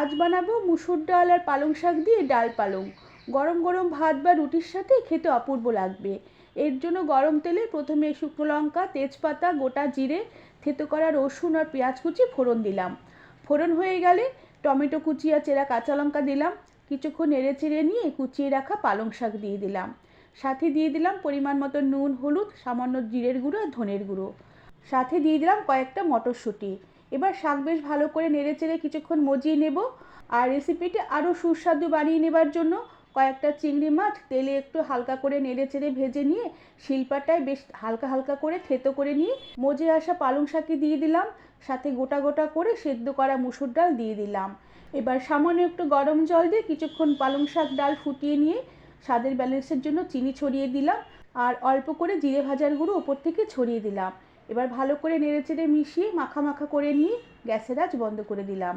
আজ বানাবো মুসুর ডাল আর পালং শাক দিয়ে ডাল পালং। গরম গরম ভাত বা রুটির সাথে খেতে অপূর্ব লাগবে। এর জন্য গরম তেলে প্রথমে শুকনো লঙ্কা, তেজপাতা, গোটা জিরে, থেতো করা রসুন আর পেঁয়াজ কুচি ফোড়ন দিলাম। ফোড়ন হয়ে গেলে টমেটো কুচি আর চেরা কাঁচা লঙ্কা দিলাম। কিছুক্ষণ নেড়ে চেড়ে নিয়ে কুচিয়ে রাখা পালং শাক দিয়ে দিলাম। সাথে দিয়ে দিলাম পরিমাণ মতো নুন, হলুদ, সামান্য জিরের গুঁড়ো আর ধনের গুঁড়ো। সাথে দিয়ে দিলাম কয়েকটা মটরশুঁটি। এবার শাক বেশ ভালো করে নেড়ে চেড়ে কিছুক্ষণ মজিয়ে নেব আর রেসিপিটি আরও সুস্বাদু বানিয়ে নেবার জন্য কয়েকটা চিংড়ি মাছ তেলে একটু হালকা করে নেড়ে চেড়ে ভেজে নিয়ে শিলপাটায় বেশ হালকা হালকা করে থেতো করে নিয়ে মজে আসা পালং শাকে দিয়ে দিলাম। সাথে গোটা গোটা করে সেদ্ধ করা মুসুর ডাল দিয়ে দিলাম। এবার সামান্য একটু গরম জল দিয়ে কিছুক্ষণ পালং শাক ডাল ফুটিয়ে নিয়ে স্বাদের ব্যালেন্সের জন্য চিনি ছড়িয়ে দিলাম। আর অল্প করে জিরে ভাজার গুঁড়ো ওপর থেকে ছড়িয়ে দিলাম। এবার ভালো করে নেড়েচেড়ে মিশিয়ে মাখা মাখা করে নিয়ে গ্যাসের আঁচ বন্ধ করে দিলাম।